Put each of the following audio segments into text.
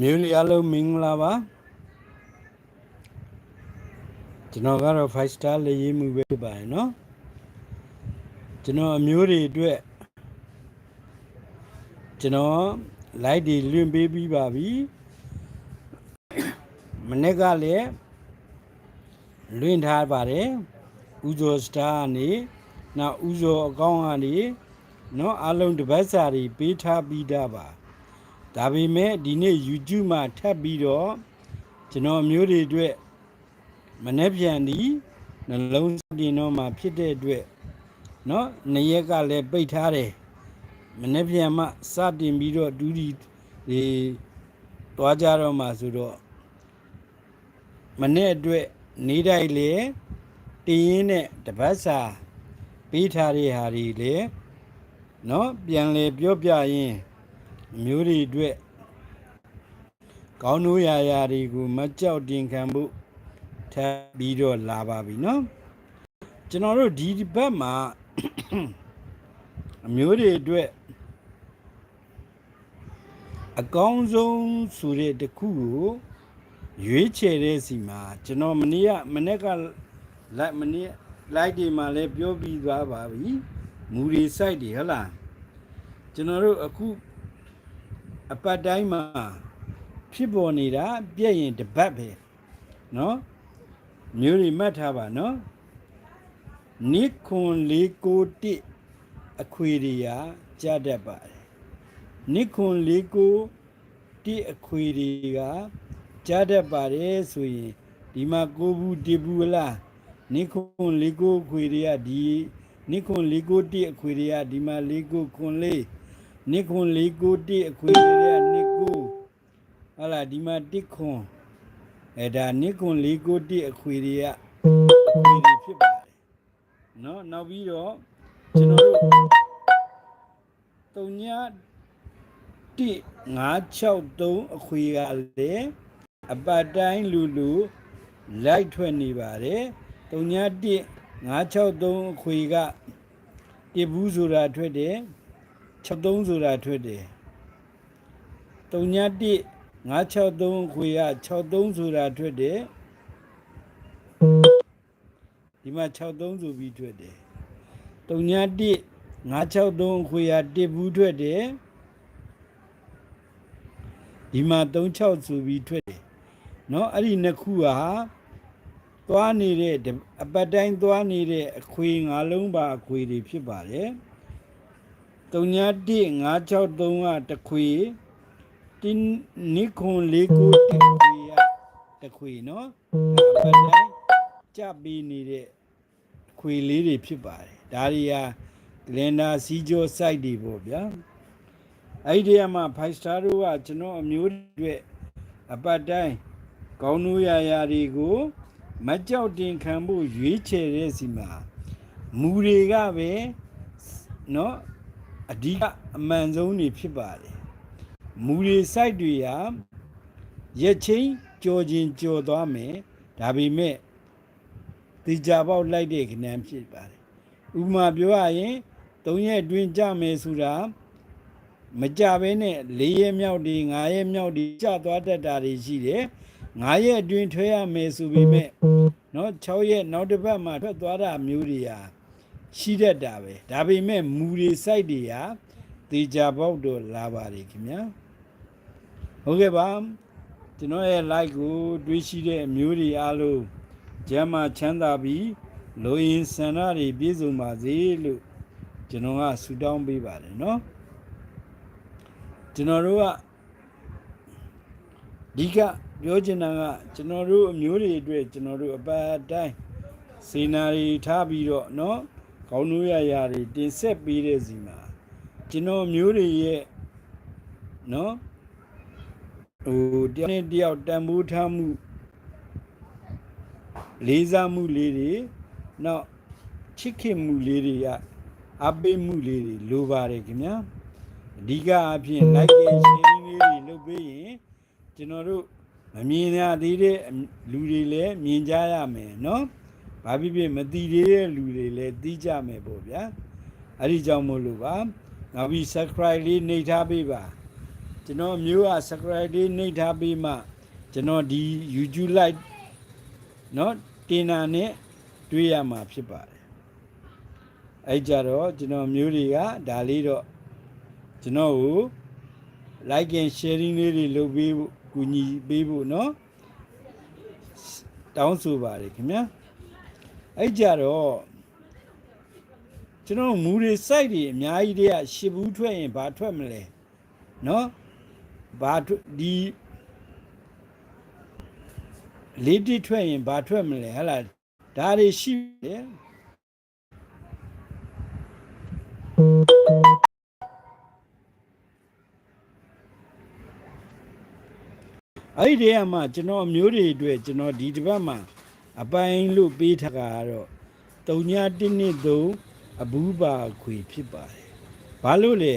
မျိုးလေးအလုံးမင်္ဂလာပါကျွန်တော်ကတော့ 5 star လေးရေးမှုပဲဖြစ်ပါတယ်เนาะကျွန်တော်အမျိုးတွေအတွက်ကျွန်တော် light တွေလွင့်ပေးပြီးပါပြီမနေ့ကလည်းလွင့်ထားပါတယ်ဥဇော star ကနေနောက်ဥဇောအကောင့်ကနေเนาะအလုံးတစ်ပတ်စာတွေပေးထားပြီးသားပါ ဒါပေမဲ့ဒီနေ့ YouTube မှာထပ်ပြီးတော့ကျွန်တော်မျိုးတွေအတွက်မနှက်ပြန်ဒီနှလုံးတင်တော့မှာဖြစ်တဲ့အတွက်เนาะနှစ်ရက်ကလည်းပိတ်ထားတယ်မနှက်ပြန်မှစတင်ပြီးတော့ဒူးဒီဒီတွားကြတော့မှာဆိုတော့မနေ့အတွက်နေတိုင်းလေတင်ရင်းနဲ့တပတ်စာပေးထားတဲ့ဟာတွေလေเนาะပြန်လေပြောပြရင် အ မျိုးတွေအတွက်ကောင်းနိုးရာရာတွေကိုမကြောက်တင်ခံဖို့ထပ်ပြီးတော့လာပါပြီเนาะကျွန်တော်တို့ဒီဘက်မှာ အမျိုးတွေအတွက်အကောင်းဆုံးဆိုတဲ့တစ်ခုကိုရွေးချယ်တဲ့စီမှာကျွန်တော်မနေ့ကမနေ့ကလိုက်မနေ့လိုက်ဒီမှာလည်းပြောပြီးသွားပါပြီမူရီ site တွေဟုတ်လားကျွန်တော်တို့အခု အပတ်တိုင်းမှာဖြစ်ပေါ်နေတာပြည့်ရင်တစ်ပတ်ပဲเนาะမျိုးတွေမှတ်ထားပါเนาะနိခွန်လေးကိုတိအခွေတွေကကြားတတ်ပါတယ်နိခွန်လေးကိုတိအခွေတွေကကြားတတ်ပါတယ်ဆိုရင်ဒီမှာကိုဘူးတဘူးလားနိခွန်လေးကိုအခွေတွေကဒီနိခွန်လေးကိုတိအခွေတွေကဒီမှာလေးကိုခွန်လေး နိခွန်၄ကိုတိအခွေတွေကနိကိုဟလာဒီမှာတိခွန်အဲဒါနိခွန်၄ကိုတိအခွေတွေကအခွေတွေဖြစ်ပါတယ်နော်နောက်ပြီးတော့ကျွန်တော်တို့တုံညာတိ963အခွေကလည်းအပတ်တိုင်းလူလူလိုက်ထွက်နေပါတယ်တုံညာတိ963အခွေကတဘူးဆိုတာထွက်တယ် 63ဆိုတာထွက်တယ်3ည1 563ခွေက63ဆိုတာထွက်တယ်ဒီမှာ63ဆိုပြီးထွက်တယ်3ည1 563ခွေက1ဘူးထွက်တယ်ဒီမှာ36ဆိုပြီးထွက်တယ်เนาะအဲ့ဒီနှစ်ခုဟာသွားနေတဲ့အပတ်တိုင်းသွားနေတဲ့အခွေငါးလုံးပါအခွေတွေဖြစ်ပါတယ် 31563ကတခွေတင်းနိခွန်လေးကိုတခွေရတခွေနော်အပတ်တိုင်းကြပေးနေတဲ့ခွေလေးတွေဖြစ်ပါတယ်ဒါတွေဟာဂလန်ဒါစီဂျို site တွေပေါ့ဗျာအဲ့ဒီမှာ five star တို့ကကျွန်တော်အမျိုးတွေအပတ်တိုင်းကောင်းနိုးရာရာတွေကိုမကြောက်တင်ခံဖို့ရွေးချယ်တဲ့စီမှာမူတွေကပဲเนาะ အဓိကအမှန်ဆုံးနေဖြစ်ပါတယ်မူရီစိုက်တွေဟာရက်ချင်းကြော်ချင်းကြော်သွားမယ်ဒါပေမဲ့တေချာပေါက်လိုက်တဲ့ခဏဖြစ်ပါတယ်ဥပမာပြောရရင်၃ရက်အတွင်းကြမယ်ဆိုတာမကြဘဲနဲ့၄ရက်မြောက်ဒီ၅ရက်မြောက်ဒီကြသွားတတ်တာတွေရှိတယ်၅ရက်အတွင်းထွဲရမယ်ဆိုပေမဲ့เนาะ6ရက်နောက်တစ်ပတ်မှထွက်သွားတာမျိုးတွေဟာ ရှိတတ်တာပဲဒါပေမဲ့မူတွေစိုက်တွေဟာတေချာပေါက်တော့လာပါတယ်ခင်ဗျာဟုတ်ကဲ့ပါကျွန်တော်ရဲ့ like ကိုတွေးရှိတဲ့အမျိုးတွေအားလုံးကျမ်းမာချမ်းသာပြီးလိုရင်းဆန္ဒတွေပြည့်စုံပါစေလို့ကျွန်တော်ကဆုတောင်းပေးပါတယ်เนาะကျွန်တော်တို့ကဒီကပြောချင်တာကကျွန်တော်တို့အမျိုးတွေအတွက်ကျွန်တော်တို့အပတ်အတိုင်းစေနာရီထားပြီးတော့เนาะ ကောင်းနိုးရရာတွေတင်ဆက်ပေးတဲ့စီမှာကျွန်တော်မျိုးတွေရဲ့နော်ဟိုတယောက်နဲ့တယောက်တန်ဖိုးထားမှုလေးစားမှုလေးတွေနောက်ချစ်ခင်မှုလေးတွေကအပေးမှုလေးတွေလိုပါတယ်ခင်ဗျာအဓိကအဖြစ် like and sharing လေးတွေလုပ်ပေးရင်ကျွန်တော်တို့မမြင်ရသေးတဲ့လူတွေလည်းမြင်ကြရမယ်နော် ဘာဖြစ်ဖြစ်မသိသေးတဲ့လူတွေလည်းသိကြမယ်ပေါ့ဗျာအဲ့ဒီကြောင့်မို့လို့ပါနောက်ပြီး subscribe လေးနှိပ်ထားပေးပါ ကျွန်တော်မျိုးက subscribe လေးနှိပ်ထားပြီးမှကျွန်တော်ဒီ YouTube live เนาะတင်တာနဲ့တွေ့ရမှာဖြစ်ပါတယ်အဲ့ကြတော့ကျွန်တော်မျိုးတွေကဒါလေးတော့ကျွန်တော်ကို like and sharing လေးတွေလုပ်ပေးဖို့ကူညီပေးဖို့เนาะတောင်းဆိုပါတယ်ခင်ဗျာ အဲ့ကြတော့ကျွန်တော်မူတွေစိုက်တွေအများကြီးတည်းကရှစ်ဘူးထွက်ရင်ဘာထွက်မလဲနော်ဘာဒီလေးတိထွက်ရင်ဘာထွက်မလဲဟလာဒါတွေရှိတယ်အဲ့ဒီတည်းကမှကျွန်တော်မျိုးတွေအတွက်ကျွန်တော်ဒီတစ်ပတ်မှာ အပိုင်းလို့ပေးထားတာကတော့တုံညာတင်းနှစ်သုံးအဘူးပါခွေဖြစ်ပါတယ်ဘာလို့လဲ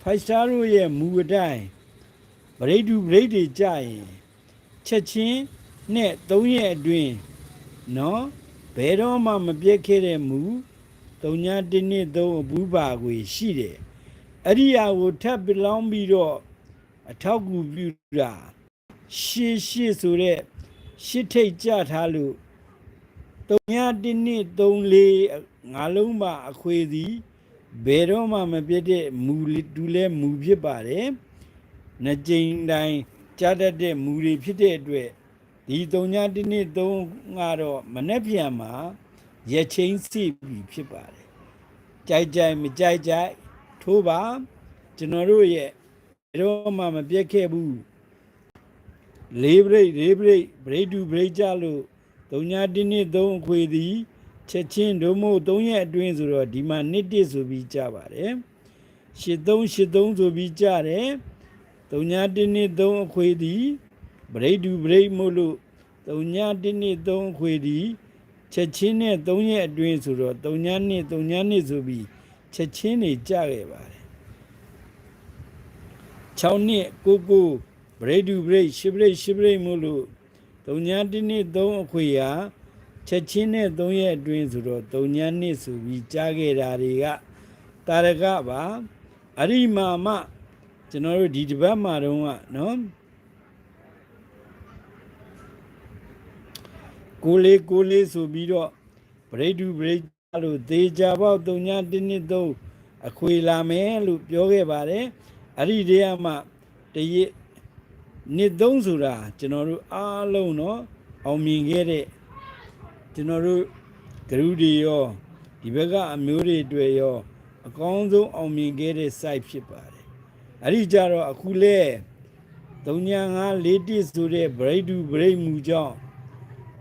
ဖိုက်စတာတို့ရဲ့မူအတိုင်းဗရိတ်တူဗရိတ်တွေကြရင်ချက်ချင်းနဲ့၃ရက်အတွင်းနော်ဘယ်တော့မှမပြတ်ခဲ့တဲ့မူတုံညာတင်းနှစ်သုံးအဘူးပါခွေရှိတယ်အဲ့ဒီဟာကိုထပ်ပလောင်းပြီးတော့အထောက်အကူပြုတာရှေ့ရှေ့ဆိုတဲ့ရှစ်ထိတ်ကြထားလို့ တုံညာတင်းနှစ်သုံးလေးငါလုံးပါအခွေသည်ဘယ်တော့မှမပြတ်တဲ့မူတူလဲမူဖြစ်ပါတယ်နှစ်ကြိမ်တိုင်းကြားတတ်တဲ့မူတွေဖြစ်တဲ့အတွက်ဒီတုံညာတင်းနှစ်သုံးကတော့မနှက်ပြန်မှာရက်ချင်းစီပြီဖြစ်ပါတယ်ကြိုက်ကြိုက်မကြိုက်ကြိုက်ထိုးပါကျွန်တော်တို့ရဲ့ဘယ်တော့မှမပြတ်ခဲ့ဘူးလေးဘရိတ်လေးဘရိတ်ဘရိတ်တူဘရိတ်ကြလို့ တုံညာတင်းနှစ်သုံးအခွေသည်ချက်ချင်းဒုမို့3ရက်အတွင်းဆိုတော့ဒီမှာနှစ်တစ်ဆိုပြီးကြပါတယ်83 83ဆိုပြီးကြတယ်တုံညာတင်းနှစ်သုံးအခွေသည်ဗရိတ်တူဗရိတ်မို့လို့တုံညာတင်းနှစ်သုံးအခွေသည်ချက်ချင်းနဲ့3ရက်အတွင်းဆိုတော့တုံညာနှစ်တုံညာနှစ်ဆိုပြီးချက်ချင်းနေကြခဲ့ပါတယ်6နှစ်ကိုကိုဗရိတ်တူဗရိတ်ရှစ်ဗရိတ်ရှစ်ဗရိတ်မို့လို့ တုံညာတင်းနှစ်သုံးအခွေဟာချက်ချင်းနဲ့၃ရက်အတွင်းဆိုတော့၃ညနှစ်ဆိုပြီးကြားခဲ့တာတွေကတာရကပါအရိမာမကျွန်တော်တို့ဒီတပတ်မှာတော့ကနော်ကိုလေးကိုလေးဆိုပြီးတော့ဗရိတ်တူဗရိတ်လို့သေချာပေါက်၃ည1နှစ်3အခွေလာမယ်လို့ပြောခဲ့ပါတယ်အဲ့ဒီတည်းကမှတရက် နှစ်3ဆိုတာကျွန်တော်တို့အားလုံးเนาะအောင်မြင်ခဲ့တဲ့ကျွန်တော်တို့ဂရုတွေရောဒီဘက်ကအမျိုးတွေတွေ့ရောအကောင်းဆုံးအောင်မြင်ခဲ့တဲ့ site ဖြစ်ပါတယ်အဲ့ဒီကြတော့အခုလဲ3941ဆိုတဲ့ break to break မူကြောင့်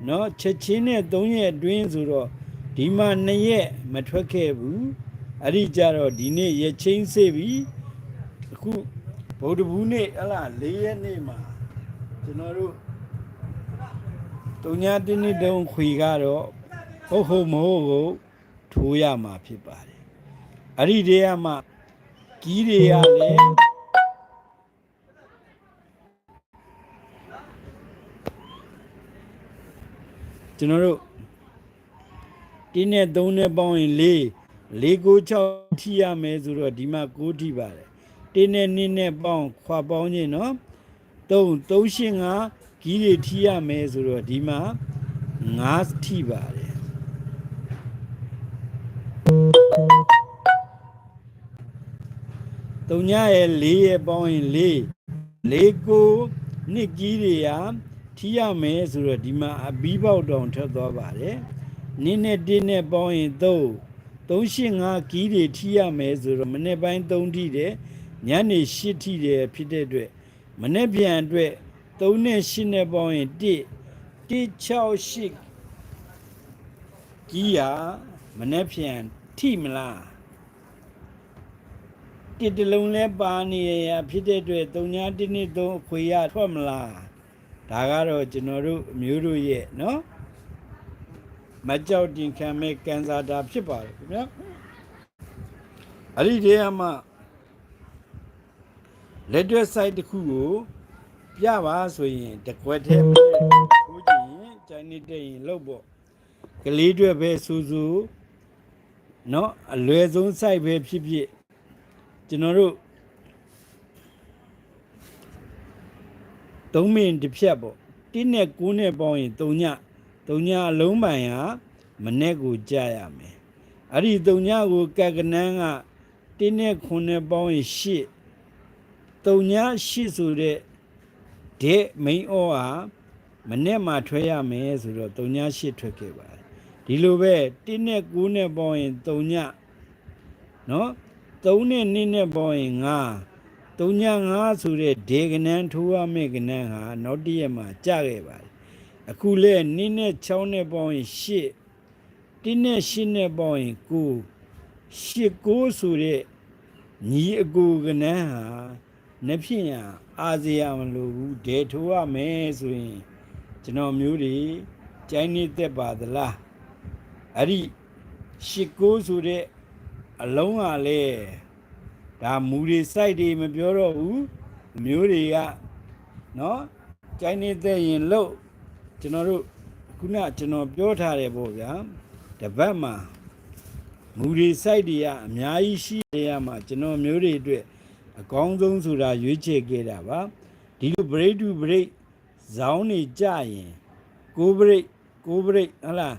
เนาะချက်ချင်းနဲ့3ရက်အတွင်းဆိုတော့ဒီမှာ2ရက်မထွက်ခဲ့ဘူးအဲ့ဒီကြတော့ဒီနေ့ရက်ချင်းစေပြီအခု ဗုဒ္ဓဘူးနေ့ဟလာ၄ရက်နေ့မှာကျွန်တော်တို့တုံညာတင်းနှစ်တုံးခွေကတော့ဟုတ်ဟုတ်မဟုတ်ကိုထိုးရမှာဖြစ်ပါတယ်အဲ့ဒီတည်းကမှကြီးတွေကလည်းကျွန်တော်တို့တင်းနဲ့3နဲ့ပေါင်းရင်4 4 9 6ထိရမယ်ဆိုတော့ဒီမှာ9ထိပါတယ် တင်းနဲ့2နဲ့ပေါင်းခွာပေါင်းခြင်းနော်3 3ရှင်း5ဂီးတွေထိရမယ်ဆိုတော့ဒီမှာ9ထိပါတယ်တုံညရဲ့၄ရဲ့ပေါင်းရင်၄၄ကိုနှစ်ကြီးတွေဟာထိရမယ်ဆိုတော့ဒီမှာအဘီးပေါက်တောင်ထွက်သွားပါတယ်နင်းနဲ့တင်းနဲ့ပေါင်းရင်3 385ကီးတွေထိရမယ်ဆိုတော့မနေ့ပိုင်း3ထိတယ် ညနေ8ထိတယ်ဖြစ်တဲ့အတွက်မနေ့ပြန်အတွက်3နဲ့8နဲ့ပေါင်းရင်1 168ကြီးရမနှက်ပြန်ထိမလားတစ်တလုံးလဲပါနေရဖြစ်တဲ့အတွက်3ည1နှစ်3အခွေရထွက်မလားဒါကတော့ကျွန်တော်တို့အမျိုးတို့ရဲ့เนาะမကြောက်တင်ခံမဲ့ကန်ဆာတာဖြစ်ပါတယ်ခင်ဗျာအဲ့ဒီတည်းကမှ လက်တွဲ site တစ်ခုကိုပြပါဆိုရင်တကွက်ထဲမှာထိုးကြည့်ရင်ကျိုင်းနေတဲ့ရင်လောက်ပေါ့ကလေးတွေပဲစူးစူးเนาะအလွယ်ဆုံး site ပဲဖြစ်ဖြစ်ကျွန်တော်တို့ 3မင်တစ်ဖြတ်ပေါ့1နဲ့9နဲ့ပေါင်းရင်3ည3ညအလုံးပိုင်ဟာမနေ့ကိုကြာရမယ်အဲ့ဒီ3ညကိုကက်ကနန်းက1နဲ့9နဲ့ပေါင်းရင်8 3ည8ဆိုတဲ့တဲ့မိန်ဩဟာမနေ့မှထွဲရမယ်ဆိုတော့3ည8ထွက်ခဲ့ပါတယ်ဒီလိုပဲ1နဲ့9နဲ့ပေါင်းရင်3ညနော်3နဲ့2နဲ့ပေါင်းရင်9 3ည9ဆိုတဲ့ဒေကနန်းထိုးရမယ့်ကနန်းဟာနောက်တစ်ရက်မှကြာခဲ့ပါတယ်အခုလဲ2နဲ့6နဲ့ပေါင်းရင်8 1နဲ့8နဲ့ပေါင်းရင်9 8 9ဆိုတဲ့ညီအကူကနန်းဟာ နှစ်ဖြစ်ရန်အာဇီယမလို့ဘူးဒေထိုးရမယ်ဆိုရင်ကျွန်တော်မျိုးတွေကျိုင်းနေသက်ပါသလားအဲ့ဒီရှစ်ကိုးဆိုတဲ့အလုံးကလေဒါမူတွေစိုက်တွေမပြောတော့ဘူးအမျိုးတွေကနော်ကျိုင်းနေသက်ရင်လို့ကျွန်တော်တို့ခုနကျွန်တော်ပြောထားတယ်ပေါ့ဗျာတပတ်မှာမူတွေစိုက်တွေကအများကြီးရှိရမှာကျွန်တော်မျိုးတွေအတွက် အကောင်းဆုံးဆိုတာရွေးချယ်ခဲ့တာပါဒီလို break to break ဇောင်းနေကြရင်ကို break ကို break ဟလာ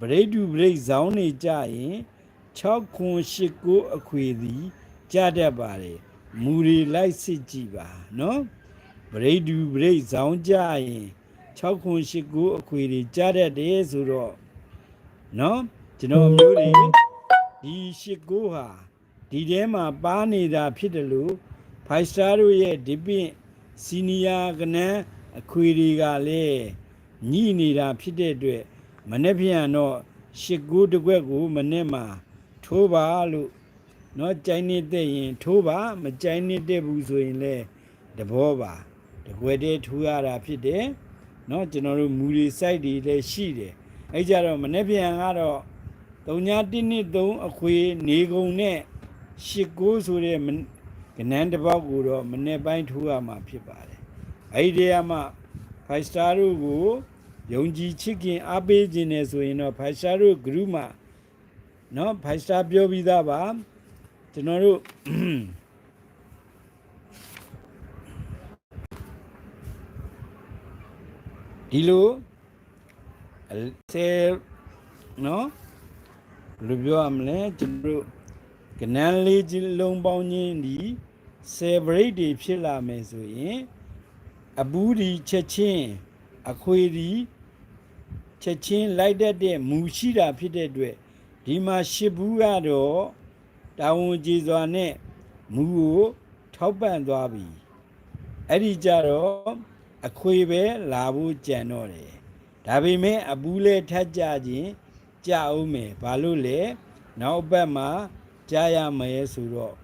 break to break ဇောင်းနေကြရင်6ခွန်8ကိုအခွေသည်ကြတတ်ပါတယ်မူရီလိုက်စစ်ကြည့်ပါနော် break to break ဇောင်းကြရင်6ခွန်8ကိုအခွေတွေကြတတ်တယ်ဆိုတော့နော်ကျွန်တော်မျိုးတွေဒီ8ကိုဟာ ဒီထဲမှာပါနေတာဖြစ်တယ်လို့5 star တို့ရဲ့ဒီပင့်စီနီယာကနန်းအခွေတွေကလည်းညှိနေတာဖြစ်တဲ့အတွက်မနေ့ပြန်တော့ရှစ်ကိုတစ်ခွက်ကိုမနေ့မှာထိုးပါလို့เนาะကြိုင်းနေတဲ့ရင်ထိုးပါမကြိုင်းနေတဲ့ဘူးဆိုရင်လည်းတဘောပါတကွယ်တည်းထိုးရတာဖြစ်တယ်เนาะကျွန်တော်တို့မူရီ site တွေလည်းရှိတယ်အဲကြတော့မနေ့ပြန်ကတော့3ည1နှစ်3အခွေနေကုန်နဲ့ ရှစ်ကိုးဆိုတဲ့ကနန်းတစ်ပေါက်ကိုတော့မနေ့ပိုင်းထိုးရမှာဖြစ်ပါတယ်အဲ့ဒီမှာ five star တို့ကိုယုံကြည်ချစ်ခင်အားပေးခြင်းနဲ့ဆိုရင်တော့ five star တို့ group မှာနော် five star ပြောပြီးသားပါကျွန်တော်တို့ဒီလိုအဲနော်ဘယ်လိုပြောရမလဲကျွန်တော်တို့ ကနန်းလေးကြီးလုံးပေါင်းခြင်းဒီ10 break တွေဖြစ်လာမယ်ဆိုရင်အဘူးဒီချက်ချင်းအခွေဒီချက်ချင်းလိုက်တတ်တဲ့မူရှိတာဖြစ်တဲ့အတွက်ဒီမှာရှစ်ဘူးကတော့တာဝန်ကြီးစွာနဲ့မူကိုထောက်ပံ့သွားပြီအဲ့ဒီကြတော့အခွေပဲလာဖို့ကြံတော့တယ်ဒါပေမဲ့အဘူးလဲထက်ကြခြင်းကြအောင်မယ်ဘာလို့လဲနောက်ဘက်မှာ ကြားရမယ်ဆိုတော့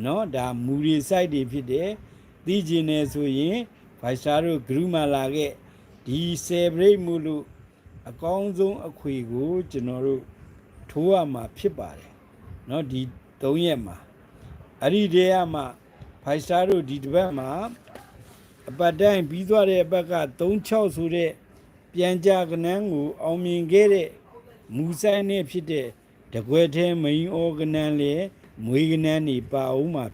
เนาะဒါမူရီ site တွေဖြစ်တယ်သိကျင်နေဆိုရင်ဗိုက်စာတို့ group မှာလာခဲ့ဒီ celebrate မှုလို့အကောင်းဆုံးအခွေကိုကျွန်တော်တို့ထိုးရမှာဖြစ်ပါတယ်เนาะဒီ3ရက်မှာအဲ့ဒီတည်းကမှဗိုက်စာတို့ဒီတစ်ပတ်မှာအပတ်တိုင်းပြီးသွားတဲ့အပတ်က36ဆိုတဲ့ပြန်ကြကနန်းကိုအောင်မြင်ခဲ့တဲ့မူဆိုင်နဲ့ဖြစ်တဲ့ တကွဲထဲမိန်ဩကနန်းလေမွေးကနန်းနေပါအောင်မှာ